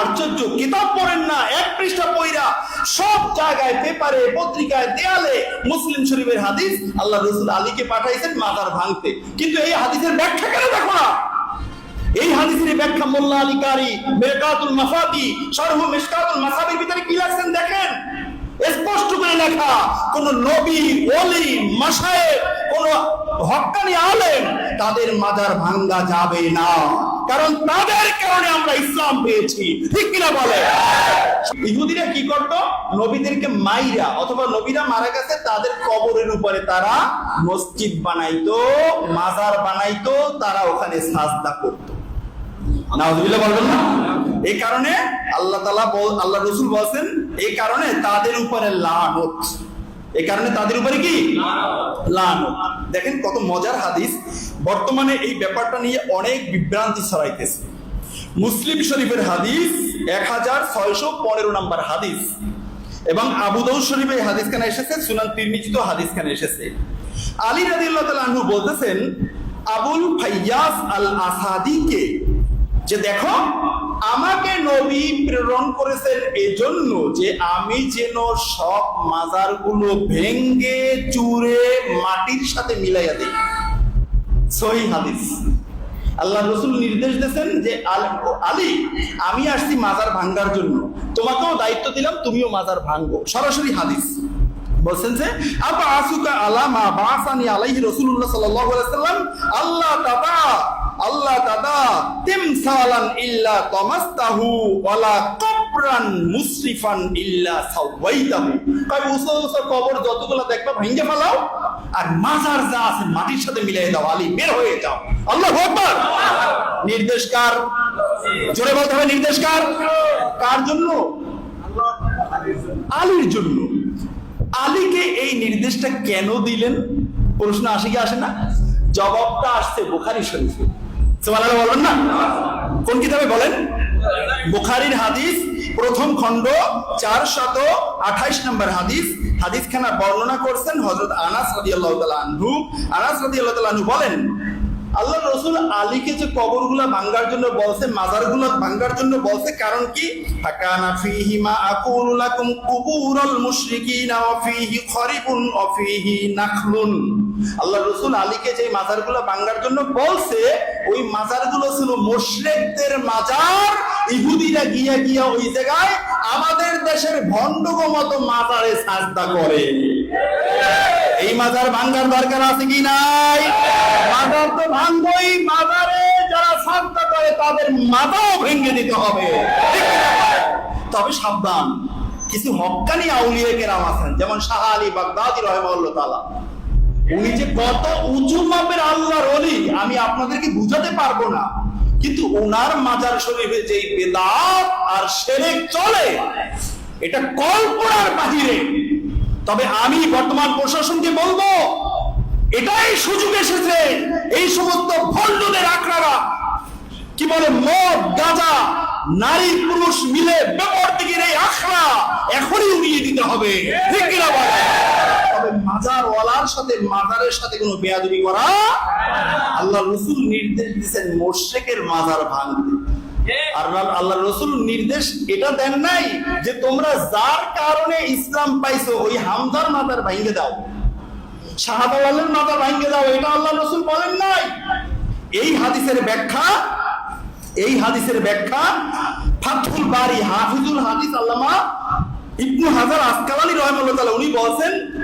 আশ্চর্য কিতাব পড়েন না, এক পৃষ্ঠা পইরা সব জায়গায় পেপারে, পত্রিকায়, দেয়ালে মুসলিম শরীফের হাদিস আল্লাহ রসুল আলীকে পাঠাইছেন মাজার ভাঙতে। কিন্তু এই হাদিসের ব্যাখ্যা কেন দেখো না? এই হাদিসের ব্যাখ্যা মোল্লা আলী কারি, মেরকাতুল মাফাতি সরহু মিশকাতুল মাসাবির ভিতরে কি লাগছেন দেখেন? স্পষ্ট করে লেখা, কোন নবী, ওলি মাসায়েব কোন হক্কানি আলেম তাদের মাজার ভাঙ্গা যাবে না। কারণ তাদের কারণে আমরা ইসলাম পেয়েছি। ঠিক কিনা বলে? ইহুদিরা কি করতো? নবীদেরকে মাইরা, অথবা নবীরা মারা গেছে, তাদের কবরের উপরে তারা মসজিদ বানাইতো, মাজার বানাইতো, তারা ওখানে সাজদা করতো। নাউজুবিল্লাহ এই কারণে আল্লাহ আল্লাহ রসুল বলছেন, এই কারণে তাদের উপরে লানত। এই কারণে তাদের উপরে কি? দেখেন কত মজার হাদিস। বর্তমানে এই ব্যাপারটা নিয়ে অনেক বিভ্রান্তি ছড়াইতেছে। মুসলিম শরীফের হাদিস এক হাজার ছয়শো পনেরো নম্বর হাদিস। এবং আবু দাউদ শরীফে এই হাদিস খানে এসেছে সুনান তিরমিজিত হাদিস খানে এসেছে। আলী রাদিয়াল্লাহু তাআলা আনহু বলতেছেন আবুল ফাইয়াস আল আসাদিকে যে দেখো আমাকে নবী প্রেরণ করেছেন এজন্য যে আমি যেন সব মাজারগুলো ভেঙ্গে, চুরে মাটির সাথে মিলাইয়া দিই। সহি হাদিস। আল্লাহ রসুল নির্দেশ দিয়েছেন যে, আল- আমি আসছি মাজার ভাঙ্গার জন্য। তোমাকেও দায়িত্ব দিলাম, তুমিও মাজার ভাঙ্গো। সরাসরি হাদিস। বলছেন যে, আবা আসুকা আলামা বাসানি আলাইহি আলাইহি সাল্লাম, আল্লাহ তাদা আল্লাহ তাদা তিমসালান ইল্লা তামাস্তাহু, ওয়ালা কবরান মুসরিফান ইল্লা সাওয়াইতাহু। কয় উসা উসা কবর যতগুলো দেখবা ভেঙে ফেলাও, আর মাজার যা আছে মাটির সাথে মিলিয়ে দাও, আলী, বের হয়ে যাও। আল্লাহু আকবার। নির্দেশ কার? জোরে বলতে হবে, নির্দেশ কার? কার জন্য? আলীর জন্য। আলীকে এই নির্দেশটা কেন দিলেন? প্রশ্ন আসে কি আসে না? জবাবটা আসছে বুখারি শরীফে। সুবহানাল্লাহ বলেন না? কোন কিতাবে বলেন? বুখারীর হাদিস, প্রথম খণ্ড, চার শত আঠাইশ নম্বর হাদিস। হাদিস খানা বর্ণনা করছেন হজরত আনাস রদি আল্লাহ আনহু। আনাস রদি আল্লাহ বলেন আল্লাহ রসুল আলীকে যে কবরগুলা ভাঙ্গার জন্য বলছে, মাজারগুলো ভাঙ্গার জন্য বলছে, কারণ কি? মা নাখলুন। আল্লাহ রসুল আলীকে যে মাজারগুলো ভাঙ্গার জন্য বলছে, ওই মাজারগুলো ছিল মুশরিকদের মাজার, ইহুদিরা গিয়া গিয়া ওই জায়গায় আমাদের দেশের ভণ্ডগ মতো মাজারে সাজদা করে। এই মাজার ভাঙ্গার দরকার আছে কি নাই? মাজার তো ভাঙ্গই মাজারে যারা সাজদা করে তাদের মাথাও ভেঙে দিতে হবে? তবে সাবধান, কিছু হক্কানি আউলিয়া কেরাম আছেন, যেমন শাহ আলী বাগদাদি রহমাল্লাহ তাআলা। উনি যে কত উঁচু মাপের আল্লাহর অলি আমি আপনাদেরকে বুঝাতে পারব না। কিন্তু ওনার মাজার শরীফে যেই বেদাত আর সেরে চলে, এটা কল্পনার বাহিরে। তবে আমি বর্তমান প্রশাসনকে বলব, এটাই সুযোগ এসেছে এই সমস্ত ভণ্ডদের আক্রারা। কি বলে, মদ, গাঁজা, নারী, পুরুষ মিলে বেপরদিগির এই আখড়া, এখনই উড়িয়ে দিতে হবে। ঠিক কিনা বলে? তবে মাজার ওয়ালার সাথে মাজারের সাথে কোনো বেয়াদবি করা, আল্লাহ রসুল নির্দেশ দিয়েছেন মোশেকের মাজার ভাঙতে। আর আল্লাহ- রসুল নির্দেশ এটা দেন নাই যে তোমরা যার কারণে ইসলাম পাইছো, ওই হামদার মাজার ভাঙে দাও। শাহাদালের মাজার ভাঙে দাও, এটা আল্লাহ রসুল বলেন নাই। এই হাদিসের ব্যাখ্যা, এই হাদিসের ব্যাখ্যা ফাতহুল বারি, হাফিজুল হাদিস আল্লামা ইবনু হাজার আসকালানি রাহিমাহুল্লাহ তাআলা উনি বলেন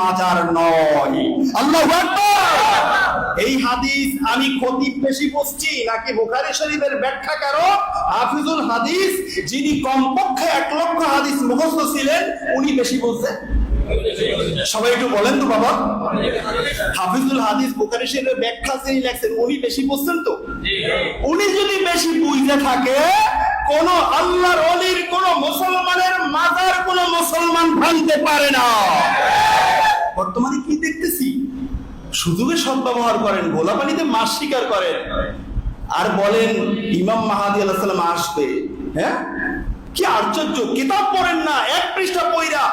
মাজার নয়। আল্লাহ এই হাদিস আমি খতিব বেশি বসছি নাকি বুখারী শরীফের ব্যাখ্যা কারও? হাফিজুল হাদিস, যিনি কমপক্ষে এক লক্ষ হাদিস মুখস্থ ছিলেন, উনি বেশি বলছেন সবাই একটু বলেন তো, বাবা। হাফিজুল হাদিস, বুখারী শরীফের ব্যাখ্যা যিনি লেখছেন, উনি বেশি বুঝছেন তো? উনি যদি বেশি বুঝতে থাকে, কোন আল্লাহর অলির, কোন মুসলমানের মাজার কোন মুসলমান ভাঙতে পারে না। বর্তমানে কি দেখতেছি? সুযোগে সদ্ব্যবহার করেন, গোলাপানিতে মাছ স্বীকার করেন। আর বলেন, ইমাম মাহাদি আল্লাহ সাল্লাম আসবে। হ্যাঁ? কি আশ্চর্য, কিতাব পড়েন না, এক পৃষ্ঠা পইরা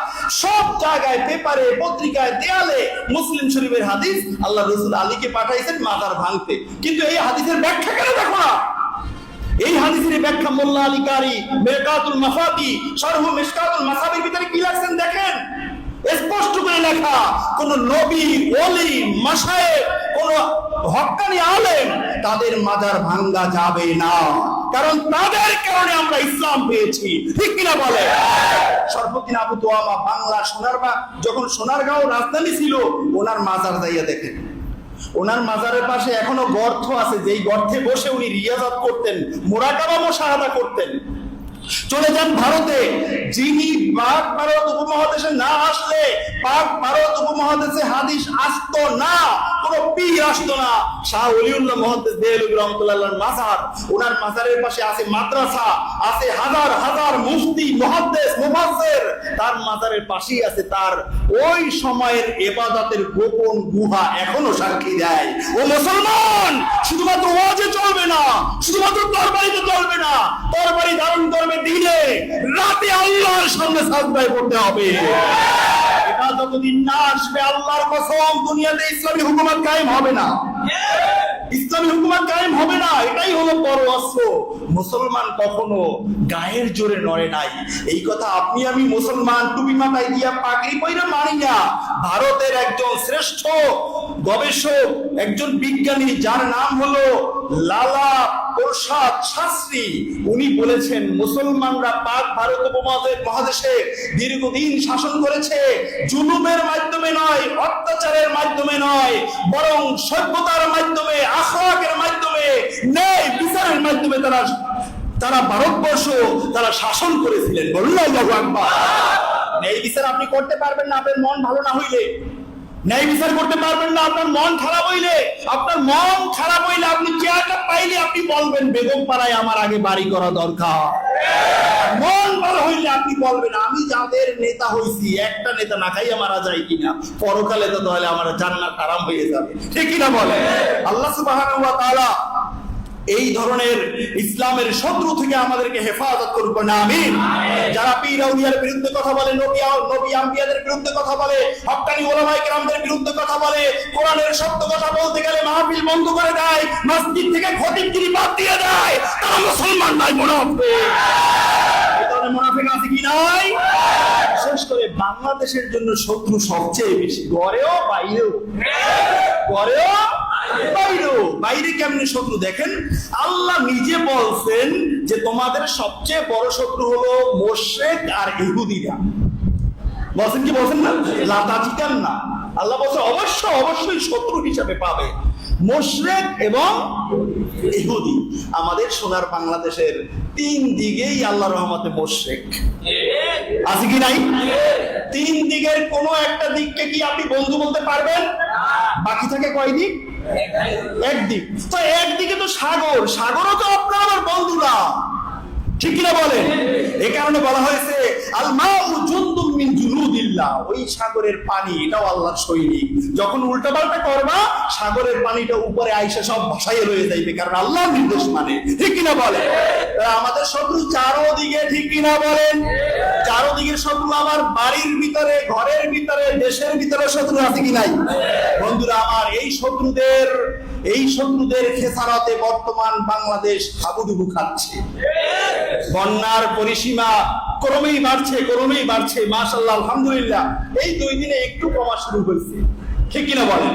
সব জায়গায়, পেপারে, পত্রিকায়, দেয়ালে মুসলিম শরীফের হাদিস আল্লাহ রসুল আলীকে পাঠাইছেন মাজার ভাঙতে। কিন্তু এই হাদিসের ব্যাখ্যা কেন দেখো না? এই হাদিসের ব্যাখ্যা মোল্লা আলী কারি মেরকাতুল মাফাতি, সরহ মিশকাতুল মাসাবির ভিতরে কি লাগছেন দেখেন? লেখা, কোন নবী, ওলি মাসায়ে কোন হক্কানি আলেম তাদের মাজার ভাঙ্গা যাবে না। কারণ তাদের কারণে আমরা ইসলাম পেয়েছি। ঠিক কিনা বলে? সর্বদিন আবু তোয়ামা বাংলা সোনারবা যখন সোনারগাঁও রাজধানী ছিল, ওনার মাজার যাইয়া দেখেন। ওনার মাজারের পাশে এখনও গর্ত আছে। যেই গর্তে বসে উনি রিয়াজত করতেন, মোরাকাবা মোশাহাদা করতেন। চলে যান ভারতে। যিনি পাক ভারত উপমহাদেশে না আসলে পাক ভারত উপমহাদেশে হাদিস আসতো না। কোন না শাহ দেহলুল রহমতুল্লাহর মাজার। ওনার মাজারের পাশে আছে মাদ্রাসা, আছে হাজার হাজার মুফতি মুহাদ্দেশ মুফাসসির। তার মাজারের পাশেই আছে তার ওই সময়ের এবাদতের গোপন গুহা এখনও সাক্ষী দেয়। ও মুসলমান, শুধুমাত্র ওয়াজে চলবে না, শুধুমাত্র তরবারিতে চলবে না, তরবারি ধারণ করবে দিনে, রাতে আল্লাহর সামনে সাজদায় করতে হবে। এটা যতদিন না আসবে আল্লাহর কসম দুনিয়াতে ইসলামী হুকুমত কায়েম হবে না। ইসলামী হুকুমত কায়েম হবে না এটাই হলো বড় অস্ত্র। মুসলমান কখনো গায়ের জোরে নড়ে নাই। এই কথা আপনি আমি মুসলমান টুপি মাথায় দিয়া পাগড়ি পইরা মানি না। ভারতের একজন শ্রেষ্ঠ গবেষক একজন বিজ্ঞানী যার নাম হলো লালা শাস্ত্রী উনি বলেছেন, মুসলমানরা পাক ভারত উপমহাদেশ মহাদেশে দীর্ঘদিন শাসন করেছে। জুলুমের মাধ্যমে নয়, অত্যাচারের মাধ্যমে নয়, বরং সভ্যতার মাধ্যমে, আখলাকের মাধ্যমে, ন্যায় বিচারের মাধ্যমে তারা তারা ভারতবর্ষ, তারা শাসন করেছিলেন। বলুন ন্যায় বিচার আপনি করতে পারবেন না, আপনার মন ভালো না হইলে। ন্যায় বিচার করতে পারবেন না, আপনার মন খারাপ হইলে, আপনার মন খারাপ হইলে আপনি পাইলে আপনি বলবেন, বেগম পাড়ায় আমার আগে বাড়ি করা দরকার। মন ভালো হইলে আপনি বলবেন, আমি যাদের নেতা হইছি, একটা নেতা না খাইয়া মারা যায় কিনা? পরকালে তো তাহলে আমার জান্নাত আরাম হয়ে যাবে। ঠিক কিনা বলে আল্লাহ এই ধরনের ইসলামের শত্রু থেকে আমাদেরকে হেফাজত করব না আমি যারা পীর আউলিয়ার বিরুদ্ধে কথা বলে নবী নবী আম্বিয়াদের বিরুদ্ধে কথা বলে হক্কানি ওলামায়ে কেরামদের বিরুদ্ধে কথা বলে কোরআনের সত্য কথা বলতে গেলে মাহফিল বন্ধ করে দেয় মসজিদ থেকে খতিবগিরি বাদ দিয়ে দেয় তারা মুসলমান নাই মুনাফিক। মুনাফিক আছে কি নাই? বিশেষ করে বাংলাদেশের জন্য শত্রু সবচেয়ে বেশি গড়েও বাইরেও। গড়েও বাইরেও বাইরে কেমনে শত্রু দেখেন? আল্লাহ নিজে বলছেন যে তোমাদের সবচেয়ে বড় শত্রু হলো মোশেক আর ইহুদিরা। বলছেন কি বলছেন না? লাতাচিকান না। আল্লাহ বলছে, অবশ্য, অবশ্যই শত্রু হিসাবে পাবে মোশরেক এবং ইহুদি। আমাদের সোনার বাংলাদেশের তিন দিকেই আল্লাহ রহমতে মোশরেক আছে কি নাই? তিন দিকের কোনো একটা দিককে কি আপনি বন্ধু বলতে পারবেন? বাকি থাকে কয় দিক একদিক। তো একদিকে তো সাগর। সাগরও তো আপনার আমার বন্ধু না ঠিক কিনা বলেন? এ কারণে বলা হয়েছে আল মাউ জুন্দুম মিন জুনুদিল্লাহ ওই সাগরের পানি, এটাও আল্লাহর সৈনিক। যখন উল্টাপাল্টা করবা, সাগরের পানিটা উপরে আইসা সব ভাসাইয়ে রয়ে যাইবে, কারণ আল্লাহর নির্দেশ মানে। ঠিক কিনা বলে আমাদের শত্রু চারোদিকে ঠিক কিনা বলেন? চারোদিকে শত্রু আমার বাড়ির ভিতরে, ঘরের ভিতরে, দেশের ভিতরে শত্রু আছে কি নাই? বন্ধুরা, আমার এই শত্রুদের এই শত্রুদের খেসারতে বর্তমান বাংলাদেশ হাবুডুবু খাচ্ছে। বন্যার পরিসীমা ক্রমেই বাড়ছে ক্রমেই বাড়ছে মাশাল্লাহ আলহামদুলিল্লাহ। এই দুই দিনে একটু কমা শুরু হয়েছে। ঠিক কিনা বলেন?